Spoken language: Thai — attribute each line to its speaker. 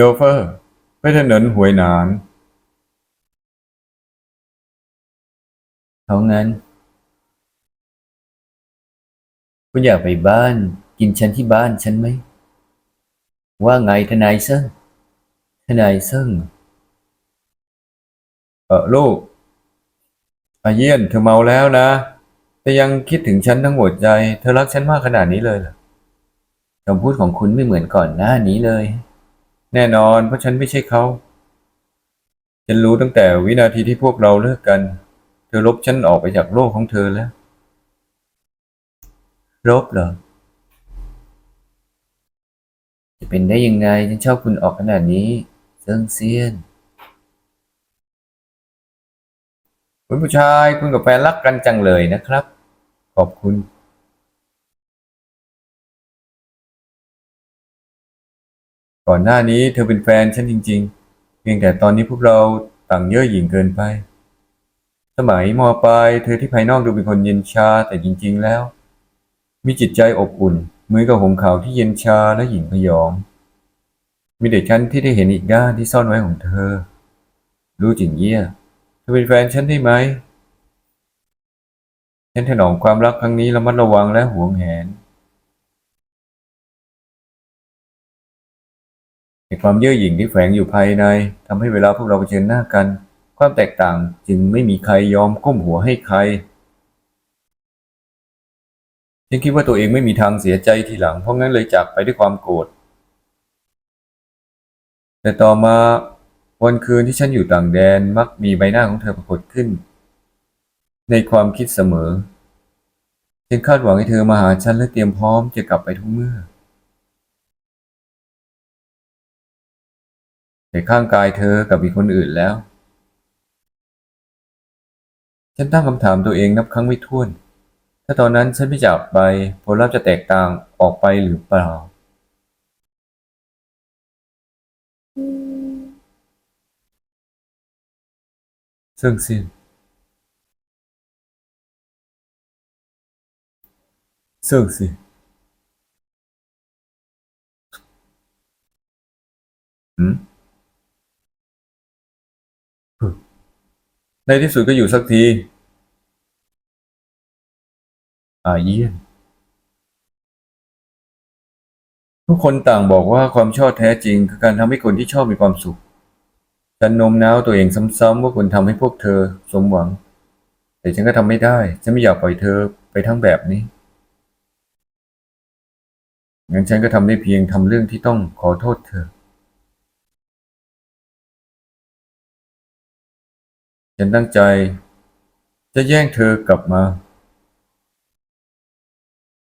Speaker 1: โชเฟอร์ ไปถนนหวยหนาน
Speaker 2: เพราะงั้น คุณอยากไปบ้าน กินฉันที่บ้านฉันไหม ว่าไงทนายเซิ่งทนายเซิ่ง
Speaker 1: เออลูกอาเยี่ยนเธอเมาแล้วนะ แต่ยังคิดถึงฉันทั้งหมดใจ เธอรักฉันมากขนาดนี้เลยเหรอ
Speaker 2: คำพูดของคุณไม่เหมือนก่อนหน้านี้เลย
Speaker 1: แน่นอนเพราะฉันไม่ใช่เขา ฉันรู้ตั้งแต่วินาทีที่พวกเราเลิกกัน เธอลบฉันออกไปจากโลกของเธอแล้ว
Speaker 2: รบเหรอ จะเป็นได้ยังไงฉันชอบคุณออกขนาดนี้เซิงเซียน
Speaker 1: คุณผู้ชายคุณกับแฟนรักกันจังเลยนะครับ ขอบคุณ ก่อนหน้านี้เธอเป็นแฟนฉันจริง ๆ เพียงแต่ตอนนี้พวกเราต่างเย่อหยิ่งเกินไป สมัยมปลายเธอที่ภายนอกดูเป็นคนเย็นชาแต่จริง ๆ แล้ว มีจิตใจอบอุ่นเหมือนกับหงส์ขาวที่เย็นชาและหยิ่งพยอง มีแต่ฉันที่ได้เห็นอีกด้านที่ซ่อนไว้ของเธอ รู้จิงเยี่ยเธอเป็นแฟนฉันได้ไหมฉันถนอมความรักครั้งนี้ระมัดระวังและหวงแหน ในความเย่อหยิ่งที่แฝงอยู่ภายในทำให้เวลาพวกเราเผชิญหน้ากัน ความแตกต่างจึงไม่มีใครยอมก้มหัวให้ใครฉันคิดว่าตัวเองไม่มีทางเสียใจทีหลัง เพราะงั้นเลยจากไปด้วยความโกรธ แต่ต่อมาวันคืนที่ฉันอยู่ต่างแดนมักมีใบหน้าของเธอปรากฏขึ้น ในความคิดเสมอ ฉันคาดหวังให้เธอมาหาฉันและเตรียมพร้อมจะกลับไปทุกเมื่อ แต่ข้างกายเธอกับอีกคนอื่นแล้ว ฉันตั้งคำถามตัวเองนับครั้งไม่ถ้วน ถ้าตอนนั้นฉันไม่จากไปผลลัพธ์จะแตกต่างออกไปหรือเปล่า ซึ่งสิ้นซึ่งสิหืม ในที่สุดก็อยู่สักที อาเยี่ยน ทุกคนต่างบอกว่าความชอบแท้จริงคือการทำให้คนที่ชอบมีความสุข ฉันโน้มน้าวตัวเองซ้ำๆว่าควรทำให้พวกเธอสมหวัง แต่ฉันก็ทำไม่ได้ ฉันไม่อยากปล่อยเธอไปทั้งแบบนี้ งั้นฉันก็ทำได้เพียงทำเรื่องที่ต้องขอโทษเธอ ฉันตั้งใจ จะแย่งเธอกลับมา